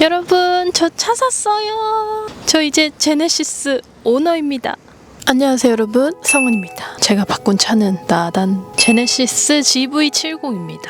여러분, 저 차 샀어요. 저 이제 제네시스 오너입니다. 안녕하세요, 여러분. 성은입니다. 제가 바꾼 차는 나단 제네시스 GV70입니다.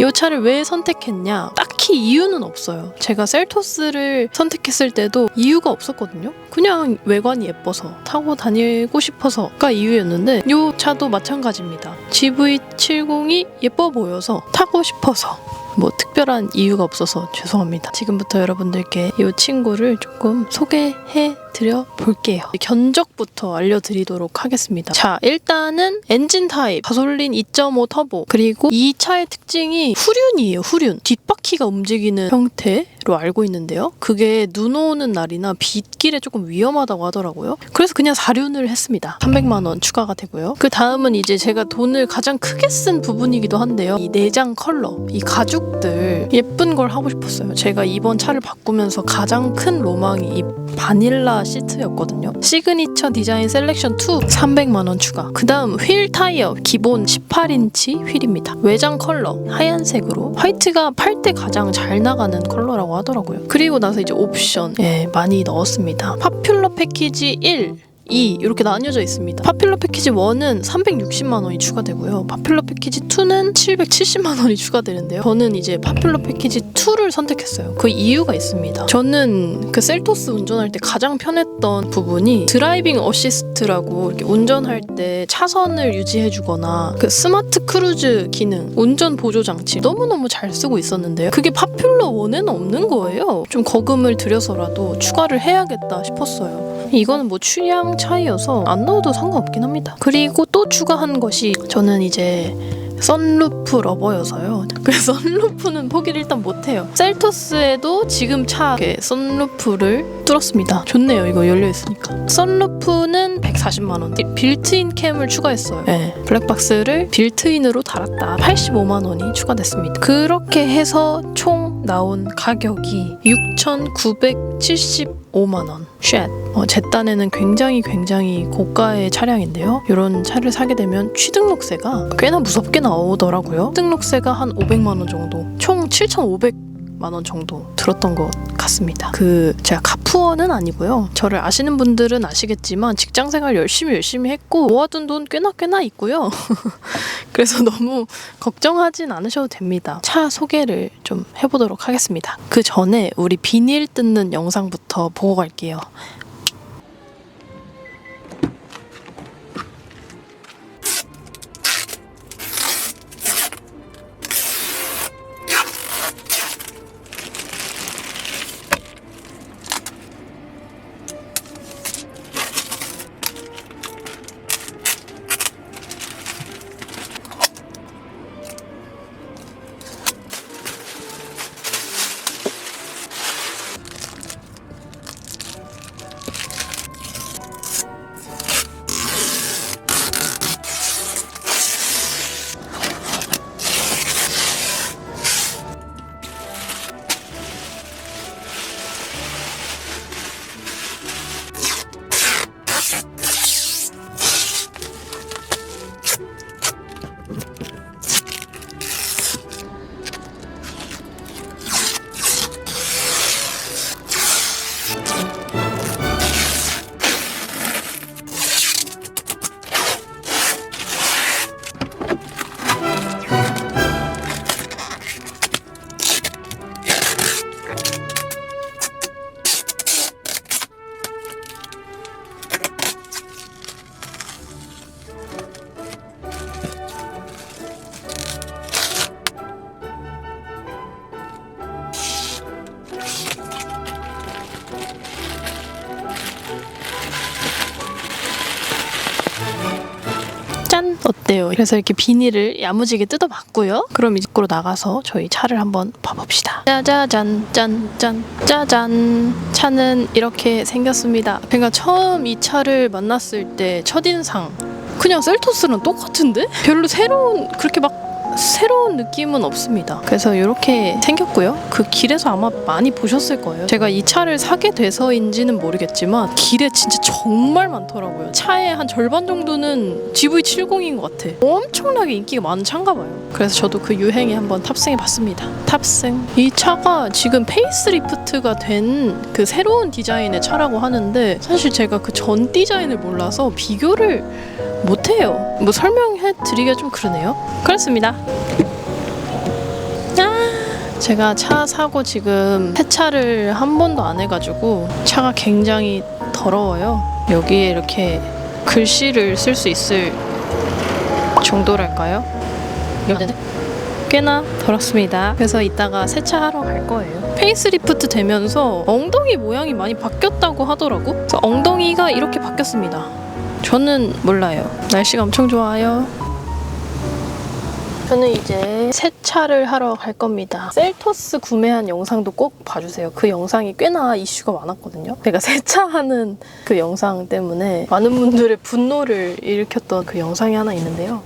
이 차를 왜 선택했냐? 딱히 이유는 없어요. 제가 셀토스를 선택했을 때도 이유가 없었거든요. 그냥 외관이 예뻐서 타고 다니고 싶어서가 이유였는데 이 차도 마찬가지입니다. GV70이 예뻐 보여서 타고 싶어서 뭐 특별한 이유가 없어서 죄송합니다. 지금부터 여러분들께 이 친구를 조금 소개해 드려 볼게요. 견적부터 알려드리도록 하겠습니다. 자, 일단은 엔진 타입, 가솔린 2.5 터보, 그리고 이 차의 특징이 후륜이에요, 후륜. 뒷바퀴가 움직이는 형태로 알고 있는데요. 그게 눈 오는 날이나 빗길에 조금 위험하다고 하더라고요. 그래서 그냥 4륜을 했습니다. 300만 원 추가가 되고요. 그 다음은 이제 제가 돈을 가장 크게 쓴 부분이기도 한데요. 이 내장 컬러, 이 가죽들 예쁜 걸 하고 싶었어요. 제가 이번 차를 바꾸면서 가장 큰 로망이 이 바닐라 시트였거든요. 시그니처 디자인 셀렉션 2 300만 원 추가. 그 다음 휠 타이어 기본 18인치 휠입니다. 외장 컬러 하얀색으로 화이트가 팔 때 가장 잘 나가는 컬러라고 하더라고요. 그리고 나서 이제 옵션 예, 많이 넣었습니다. 파퓰러 패키지 1 2 이렇게 나뉘어져 있습니다. 파퓰러 패키지 1은 360만 원이 추가되고요. 파퓰러 패키지 2는 770만 원이 추가되는데요. 저는 이제 파퓰러 패키지 2를 선택했어요. 그 이유가 있습니다. 저는 그 셀토스 운전할 때 가장 편했던 부분이 드라이빙 어시스트라고 이렇게 운전할 때 차선을 유지해주거나 그 스마트 크루즈 기능, 운전 보조 장치 너무너무 잘 쓰고 있었는데요. 그게 파퓰러 1에는 없는 거예요. 좀 거금을 들여서라도 추가를 해야겠다 싶었어요. 이거는 뭐 취향 차이여서 안 넣어도 상관없긴 합니다. 그리고 또 추가한 것이 저는 이제 선루프 러버여서요. 그 선루프는 포기를 일단 못해요. 셀토스에도 지금 차 선루프를 뚫었습니다. 좋네요. 이거 열려 있으니까. 선루프는 140만 원. 빌트인 캠을 추가했어요. 네, 블랙박스를 빌트인으로 달았다. 85만 원이 추가됐습니다. 그렇게 해서 총 나온 가격이 6,975만 원. 쉣. 어, 제 딴에는 굉장히 굉장히 고가의 차량인데요. 이런 차를 사게 되면 취등록세가 꽤나 무섭게 나오더라고요. 취등록세가 한 500만 원 정도, 총 7,500 만 원 정도 들었던 것 같습니다. 그 제가 카푸어는 아니고요. 저를 아시는 분들은 아시겠지만 직장 생활 열심히 열심히 했고 모아둔 돈 꽤나 꽤나 있고요. 그래서 너무 걱정하진 않으셔도 됩니다. 차 소개를 좀 해보도록 하겠습니다. 그 전에 우리 비닐 뜯는 영상부터 보고 갈게요. 짠 어때요? 그래서 이렇게 비닐을 야무지게 뜯어봤고요. 그럼 이제 밖으로 나가서 저희 차를 한번 봐봅시다. 짜자잔 짠 짠 짜잔 차는 이렇게 생겼습니다. 제가 처음 이 차를 만났을 때 첫인상 그냥 셀토스랑 똑같은데? 별로 새로운 그렇게 막 새로운 느낌은 없습니다. 그래서 이렇게 생겼고요. 그 길에서 아마 많이 보셨을 거예요. 제가 이 차를 사게 돼서인지는 모르겠지만 길에 진짜 정말 많더라고요. 차의 한 절반 정도는 GV70인 것 같아. 엄청나게 인기가 많은 차인가 봐요. 그래서 저도 그 유행에 한번 탑승해 봤습니다. 탑승. 이 차가 지금 페이스리프트가 된 그 새로운 디자인의 차라고 하는데 사실 제가 그 전 디자인을 몰라서 비교를 못해요. 뭐 설명해 드리기가 좀 그러네요. 그렇습니다. 아, 제가 차 사고 지금 세차를 한 번도 안 해가지고 차가 굉장히 더러워요. 여기에 이렇게 글씨를 쓸 수 있을 정도랄까요? 꽤나 더럽습니다. 그래서 이따가 세차하러 갈 거예요. 페이스리프트 되면서 엉덩이 모양이 많이 바뀌었다고 하더라고. 엉덩이가 이렇게 바뀌었습니다. 저는 몰라요. 날씨가 엄청 좋아요. 저는 이제 세차를 하러 갈 겁니다. 셀토스 구매한 영상도 꼭 봐주세요. 그 영상이 꽤나 이슈가 많았거든요. 제가 세차하는 그 영상 때문에 많은 분들의 분노를 일으켰던 그 영상이 하나 있는데요.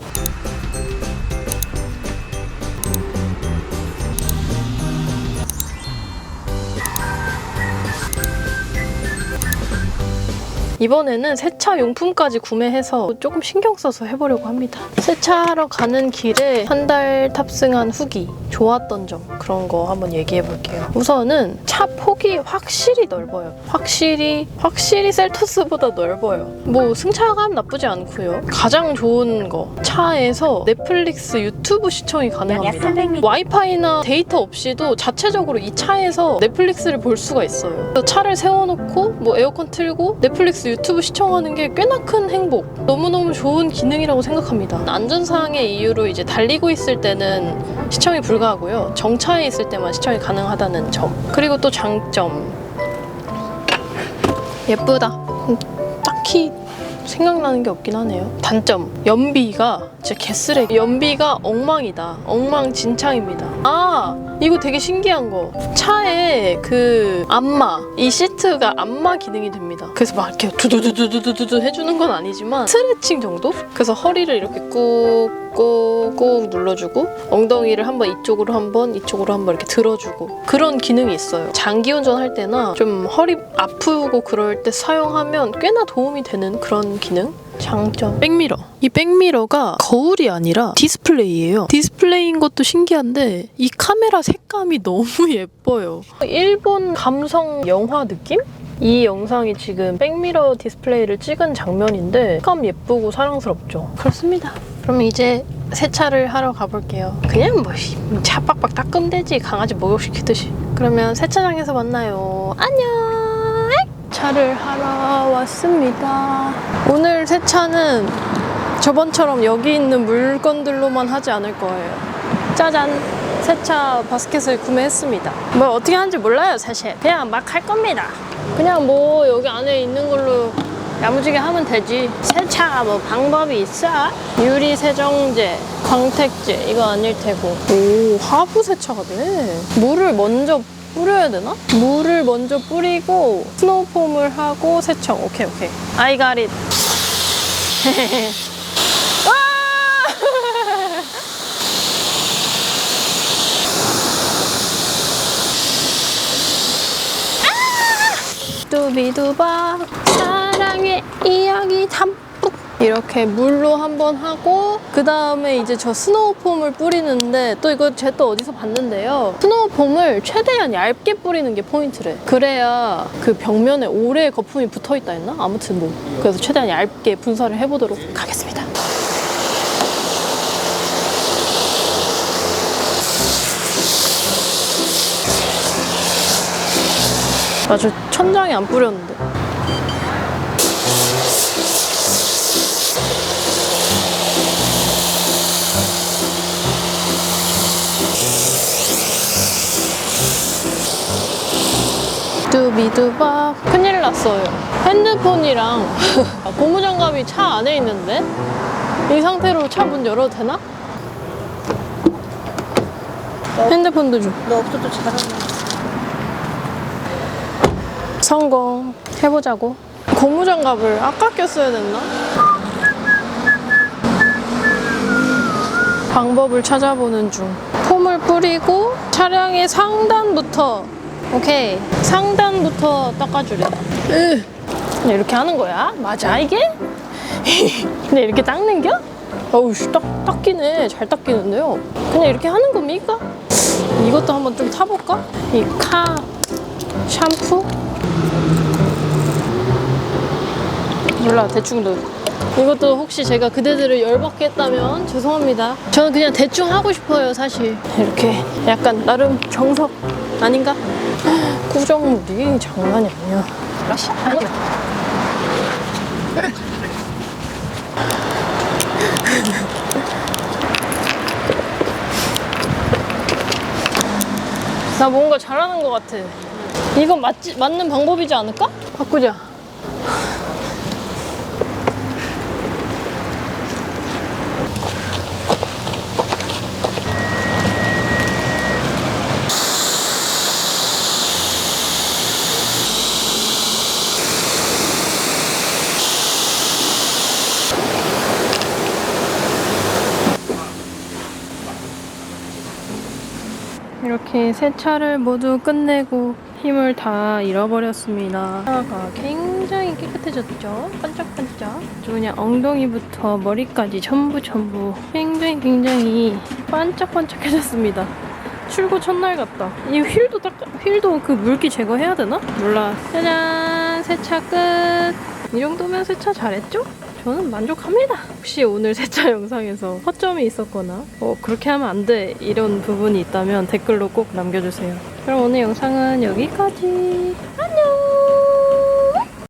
이번에는 세차 용품까지 구매해서 조금 신경 써서 해보려고 합니다. 세차하러 가는 길에 한 달 탑승한 후기, 좋았던 점 그런 거 한번 얘기해 볼게요. 우선은 차 폭이 확실히 넓어요. 확실히 확실히 셀토스보다 넓어요. 뭐 승차감 나쁘지 않고요. 가장 좋은 거 차에서 넷플릭스 유튜브 시청이 가능합니다. 와이파이나 데이터 없이도 자체적으로 이 차에서 넷플릭스를 볼 수가 있어요. 차를 세워놓고 뭐 에어컨 틀고 넷플릭스 유튜브 시청하는 게 꽤나 큰 행복. 너무너무 좋은 기능이라고 생각합니다. 안전사항의 이유로 이제 달리고 있을 때는 시청이 불가하고요. 정차에 있을 때만 시청이 가능하다는 점. 그리고 또 장점. 예쁘다. 음, 딱히 생각나는 게 없긴 하네요. 단점. 연비가 진짜 개쓰레기. 연비가 엉망이다. 엉망진창입니다. 아! 이거 되게 신기한 거. 차에 그 안마, 이 시트가 안마 기능이 됩니다. 그래서 막 이렇게 두두두두두두두 해주는 건 아니지만 스트레칭 정도? 그래서 허리를 이렇게 꾹꾹꾹 눌러주고 엉덩이를 한번 이쪽으로 한번 이쪽으로 한번 이렇게 들어주고 그런 기능이 있어요. 장기 운전할 때나 좀 허리 아프고 그럴 때 사용하면 꽤나 도움이 되는 그런 기능? 장점. 백미러. 이 백미러가 거울이 아니라 디스플레이예요. 디스플레이인 것도 신기한데 이 카메라 색감이 너무 예뻐요. 일본 감성 영화 느낌? 이 영상이 지금 백미러 디스플레이를 찍은 장면인데 색감 예쁘고 사랑스럽죠. 그렇습니다. 그럼 이제 세차를 하러 가볼게요. 그냥 뭐차 빡빡 닦으면 되지 강아지 목욕시키듯이. 그러면 세차장에서 만나요. 안녕. 차를 하러 왔습니다. 오늘 세차는 저번처럼 여기 있는 물건들로만 하지 않을 거예요. 짜잔! 세차 바스켓을 구매했습니다. 뭐 어떻게 하는지 몰라요, 사실. 그냥 막 할 겁니다. 그냥 뭐 여기 안에 있는 걸로 야무지게 하면 되지. 세차 뭐 방법이 있어? 유리 세정제, 광택제 이거 아닐 테고. 오, 하부 세차가 돼. 물을 먼저 뿌려야 되나? 물을 먼저 뿌리고 스노우폼을 하고 세청. 오케이, 오케이. Got it. 와! 뚜비두바 사랑의 이야기 담뿍 이렇게 물로 한번 하고 그 다음에 이제 저 스노우폼을 뿌리는데 또 이거 제가 또 어디서 봤는데요. 스노우폼을 최대한 얇게 뿌리는 게 포인트래. 그래야 그 벽면에 오래 거품이 붙어 있다 했나? 아무튼 뭐. 그래서 최대한 얇게 분사를 해보도록 하겠습니다. 나 저 천장에 안 뿌렸는데 뚜비두바 큰일 났어요 핸드폰이랑 고무장갑이 차 안에 있는데 이 상태로 차 문 열어도 되나? 핸드폰도 줘 너 없어도 잘하네. 성공 해보자고 고무장갑을 아까 꼈어야 됐나? 방법을 찾아보는 중. 폼을 뿌리고 차량의 상단부터 오케이 상단부터 닦아주래. 으. 이렇게 하는 거야? 맞아 이게? 근데 이렇게 닦는겨? 어우 씨, 딱 닦이네. 잘 닦이는데요. 그냥 이렇게 하는 겁니까? 이것도 한번 좀 타볼까? 이 카 샴푸? 몰라 대충 넣 이것도 혹시 제가 그대들을 열받게 했다면 죄송합니다 저는 그냥 대충 하고 싶어요 사실 이렇게 약간 나름 정석 아닌가? 구정물이 장난이 아니야. 나 뭔가 잘하는 것 같아. 이건 맞지, 맞는 방법이지 않을까? 바꾸자 이렇게 세 차를 모두 끝내고 힘을 다 잃어버렸습니다. 차가 굉장히 깨끗해졌죠? 반짝반짝. 그냥 엉덩이부터 머리까지 전부 전부 굉장히 굉장히 반짝반짝해졌습니다. 출고 첫날 같다. 이 휠도 딱 휠도 그 물기 제거해야 되나? 몰라. 짜잔 세차 끝. 이 정도면 세차 잘했죠? 저는 만족합니다. 혹시 오늘 세차 영상에서 허점이 있었거나 어, 그렇게 하면 안 돼 이런 부분이 있다면 댓글로 꼭 남겨주세요. 그럼 오늘 영상은 여기까지. 아!